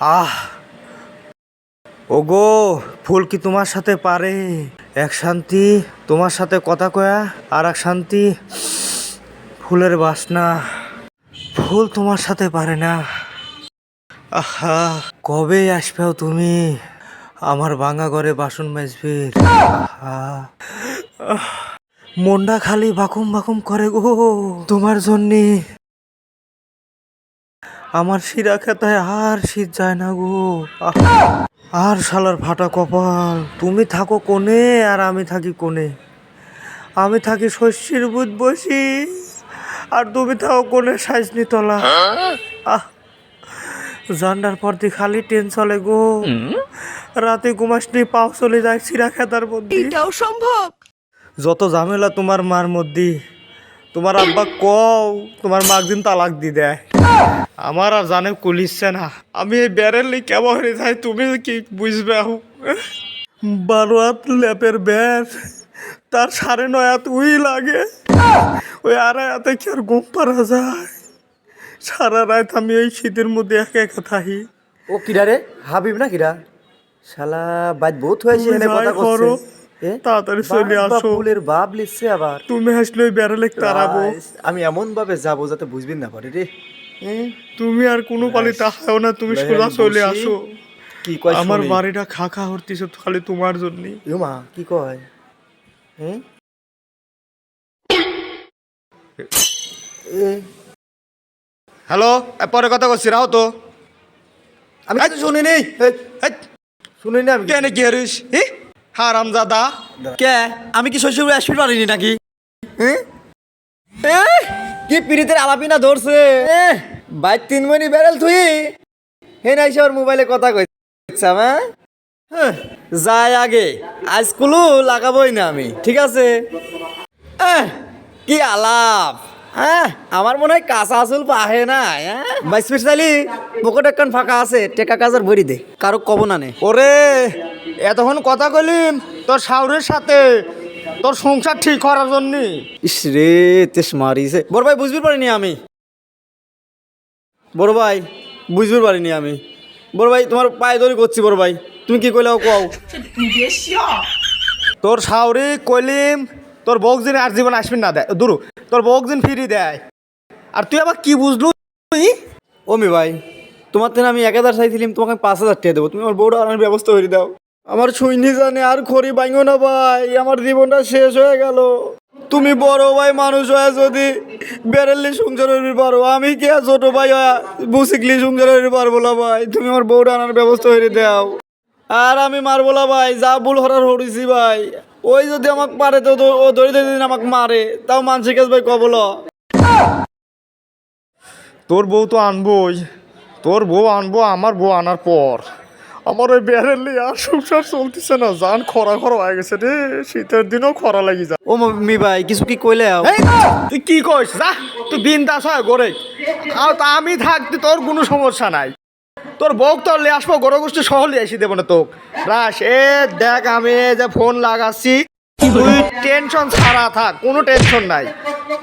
আহ। ওগো, ফুল কি তোমার সাথে পারে? এক শান্তি তোমার সাথে কথা কয়া, আর এক শান্তি ফুলের বাসনা। ফুল তোমার সাথে পারে না। আহা, কবে আসবেও তুমি? আমার ভাঙা ঘরে বাসন মাজবে। মনটা খালি বাকুম বাকুম করে গো। তোমার জন্যে আমার শিরা খেতায় আর শীত যায় না গো। আহ, আর শালার ফাটা কপাল। তুমি থাকো কোণে আর আমি থাকি কোণে। আমি থাকি শস্যের বুধ বসি আর তুমি থাকো কোণে সাইজনি তলা আহ জান্ডার পরদি খালি ট্রেন চলে গো। রাতে ঘুমাসনি পাও চলে যায় শিরা খেতার মধ্যে। এটাও সম্ভব? যত ঝামেলা তোমার মার মধ্যে তোমার আব্বা কও তোমার মাক দিন তালাক দি দেয়। আমার আর জানে কুলিচ্ছে না। আমি এই ব্যারেলি কেমন হয়ে যাই তুমি কি বুঝবে আহু? বারো হাত ল্যাপের ব্যাট তার সাড়ে নয় হাত উই লাগে। ওই আড়াই হাতে কি আর ঘুম পারা যায়? সারা রাত আমি এই শীতের মধ্যে একা একা থাকি। ও কিরা রে? হাবিব না কিরা? শালা বাদ বহুত হয়েছে এনে কথা করছে এ? তাড়াতাড়ি চলে আসো। ফুলের বাপ লিখছে আবার। তুমি হাসলে ওই তাড়াবো রাইস, আমি এমন ভাবে যাব যাতে বুঝবেন না পারে রে? তুমি আর কোনো পালি তাহাও না তুমি সোজা চলে বলছি, আসো। কি কয় আমার বাড়িটা খা খা হরতিছে খালি তোমার জন্য। ইউ মা কি কয়? হ্যাঁ হ্যালো পরে কথা করছি রাও তো। আমি কিছু শুনি নেই। শুনি না আমি কেন কি হারিস? হি? হারাম জাদা কে? আমি কি শৈশবে আসতে পারিনি নাকি? হ্যাঁ? পিড়িতের আলাপি না ধরছে? বাইর তিন মনি বেড়াল তুই হে নাই সবার মোবাইলে কথা কইছে হ্যাঁ? হ্যাঁ, যাই আগে আজ কুলু লাগাবই না আমি ঠিক আছে? কি আলাপ? হ্যাঁ আমার মনে হয় কাঁচা আসল পাহে না বাইশ স্পেশালি পকেট একখান ফাঁকা আছে টেকা কাজার ভরি দে কারও কব না নে ওরে এতক্ষণ কথা কইলিম তোর শাওরের সাথে। তোর সংসার ঠিক করার জন্য। রে তেস মারিছে। বড় ভাই বুঝবি পারিনি আমি। বড় ভাই বুঝবি পারিনি আমি। বড় ভাই তোমার পায়ে দড়ি করছি বড় ভাই। তুমি কি কইলাও কও? তোর সাউরি কইলিম তোর বউক দিন আর জীবন আসবি না দেয়। দূর তোর বউক দিন ফিরি দেয়। আর তুই আবার কি বুঝলু? তুই ওমি ভাই তোমার থেকে আমি এক হাজার চাইছিলাম তোমাকে পাঁচ হাজার টাকা দেবো। তুমি আমার বউটা আনার ব্যবস্থা করে দাও। আমার ছুঁইনি জানে আর খড়ি বাইঙ্গো না ভাই, আমার জীবনটা শেষ হয়ে গেল। তুমি বড় ভাই, মানুষ হয়ে যদি বেরেলি সংসার হইতে পারো আমি কে ছোট ভাই বুসিকলি সংসার হইতে পারব না ভাই, তুমি আমার বউটা আনার ব্যবস্থা করে দাও। আর আমি মারবো না ভাই, যা ভুল হরার হরিছি ভাই। ওই যদি আমাকে পারে তো ও ধরে ধরে দিন আমাকে মারে, তাও মানসিক ভাই কবল। তোর বউ তো আনবই, তোর বউ আনব, আমার বউ আনার পর। আমার ওই বেড়েলি আর সংসার চলতেছে না জান খরা খরা হয়ে গেছে রে শীতের দিনও খরা লাগি যা ও মি ভাই কিছু কি কইলে তুই কি কইস? যা তুই বিন্দাস হয় গরে আর তা আমি থাকতে তোর কোনো সমস্যা নাই। তোর বউ তোর লে আসব গরু গোষ্ঠী সহ লিয়ে আসি দেবো না তো রাস এ দেখ আমি যে ফোন লাগাচ্ছি। তুই টেনশন ছাড়া থাক কোনো টেনশন নাই।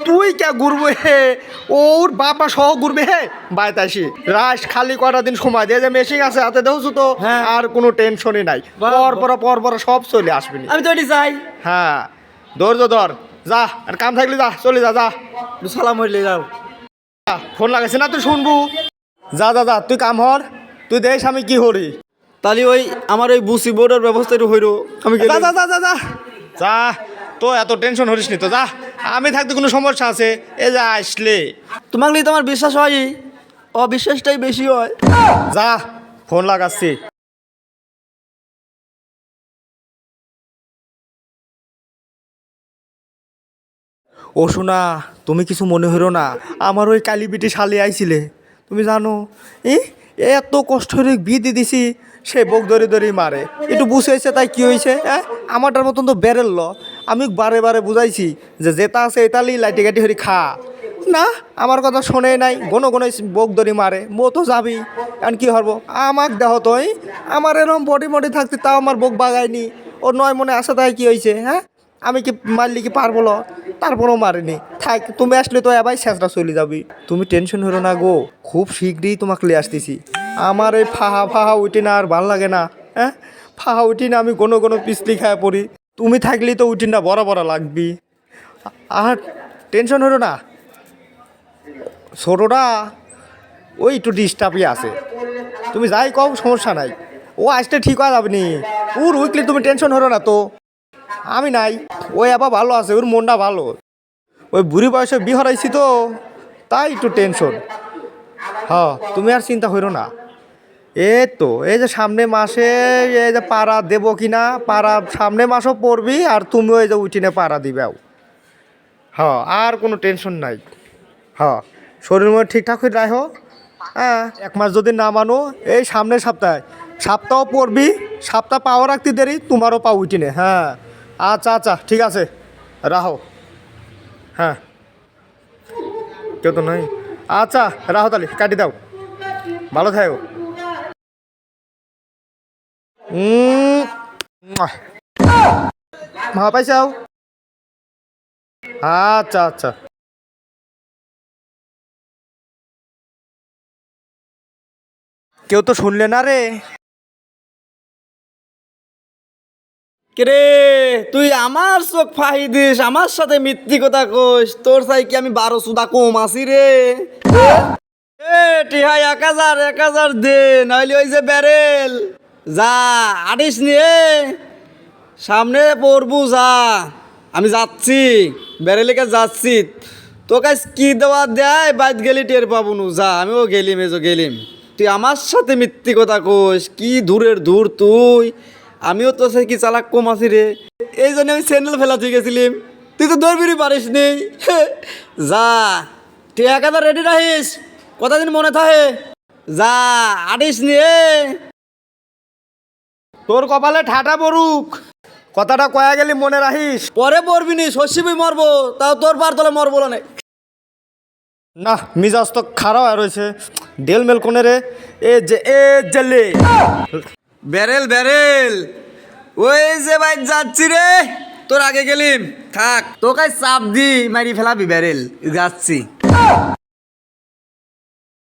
তুই কে ঘুরবো হে? ওর বাপা সহ ঘুরবে হে? বাইতে আসি। রাস খালি কটা দিন সময় দিয়ে যে মেশিন আছে হাতে দেখছ তো হ্যাঁ। আর কোনো টেনশনই নাই। পর পর পর পর সব চলে আসবি। আমি তো এটি চাই। হ্যাঁ। ধৈর্য ধর। যা আর কাম থাকলে যা চলে যা যা। সালাম হইলে যাও। ফোন লাগাইছে না তুই শুনবু। যা যা যা তুই কাম হর। তুই দেখ আমি কি হরি তাহলে ওই আমার ওই বুসি বোর্ডের ব্যবস্থা একটু হইল। আমি। যা যা যা যা। যা তো এত টেনশন হরিস নি তো যা। আমি থাকতে কোনো সমস্যা আছে? এ যা আসলে। তোমাকে নিয়ে তোমার বিশ্বাস হয়? অবিশ্বাসটাই বেশি হয়। যা ফোন লাগাচ্ছি। ও শোনা তুমি কিছু মনে হইরো না। আমার ওই কালী বিটি শালি আইছিলে। তুমি জানো এ এত কষ্ট করে বিয়ে দিছি সে বক ধরে ধরেই মারে। একটু বুঝেছে তাই কি হয়েছে হ্যাঁ? আমারটার মতন তো বেরেল ল। আমি বারে বারে বুঝাইছি যে যেটা আছে এটালি লাইটি গাটি হরি খা। না, আমার কথা শোনে নাই, গনো গনো বক ধরি মারে, মো তো যাবি, এখন কি হব আমাক দেহ তুই, আমার এরকম বডি মডি থাকতে তাও আমার বক বাগায়নি, ওর নয় মনে আসে তাই কি হয়েছে হ্যাঁ? আমি কি মারলি কি পারব না তারপরেও মারিনি। থাক, তুমি আসলে তো এবার শেষটা চলে যাবি। তুমি টেনশন হলো না গো, খুব শীঘ্রই তোমাকে লিয়ে আসতেছি। আমার এই ফাহা ফাহা উঠি না আর ভালো লাগে না হ্যাঁ? ফাহা উঠি না আমি কোনো কোনো পিছলি খায় পড়ি। তুমি থাকলে তো উঠি না বড় বড় লাগবি। আর টেনশন হলো না। ছোটোটা, ওই একটু ডিস্টার্বই আছে। তুমি যাই কম সমস্যা নাই। ও আসতে ঠিক হয়ে যাবনি ওর উইকলি তুমি টেনশন হলো না তো। আমি নাই। ওই আবার ভালো আছে, ওর মনটা ভালো। ওই বুড়ি বয়সে বিয়ে হরাইছি তো, তাই একটু টেনশন হ্যাঁ তুমি আর চিন্তা হইরো না। এই তো এই যে সামনে মাসে এই যে পাড়া দেবো কি না, পাড়া সামনে মাসও পড়বি আর তুমিও এই যে উঠিনে পাড়া দিবেও হ্যাঁ আর কোনো টেনশন নাই। হ্যাঁ শরীর মনে ঠিকঠাক হয়ে রাখো হ্যাঁ এক মাস যদি না মানো, এই সামনের সপ্তাহে। সপ্তাহ পড়বি, সপ্তাহ পাওয়া রাখতে দেরি, তোমারও পাও উঠিনে হ্যাঁ। আচ্ছা আচ্ছা ঠিক আছে, রাহো। হ্যাঁ। কেউ তো নাই। আচ্ছা রাহো তাহলে, কাটি দাও। ভালো থাকো। উম, পাইছাও? আচ্ছা আচ্ছা। কেউ তো শুনলে না রে। রে তুই আমার চোখ ফাহি দিস আমার সাথে মিথ্যি কথা কইস তোর চাই কি আমি বারো সুদা কম আছি রে? এ টিহাই এক হাজার এক হাজার দে নইলে ওই যে ব্যারেল। যা, আটিস নিয়ে সামনে পড়বু, যা। আমি যাচ্ছি ব্যারেলিকে যাচ্ছি। তোকে কি দেওয়া দেয়? বাইত গেলি টের পাবো নু, যা। আমিও গেলিম এজো গেলিম। তুই আমার সাথে মিথ্যি কথা কোস কি দূরের দূর তুই? আমিও তো সে কি চালাক কম আছি রে? এই জন্য আমি স্যান্ডেল ফেলা তুই গেছিলিম। তুই তো দৌড়বিড়ি পারিস নেই যা। তুই একাদা রেডি রাখিস? কতদিন মনে থাকে? যা, আটিস নিয়ে তোর কপালে ঠাটা পড়ুক। কথাটা কয়া গেলি মনে রাখিস? পরে পড়বি নি শস্যবি মরবো তাও তোর পার তলে মরবো না না। মিজাজ তো খারাপ হয়ে রয়েছে। ডেলমেল কোনে রে? এ যে এ জেলে। ব্যারেল ব্যারেল ওই যে ভাই যাচ্ছি রে। তোর আগে গেলিম। থাক তোকে চাপ দি মারি ফেলাবি ব্যারেল যাচ্ছি।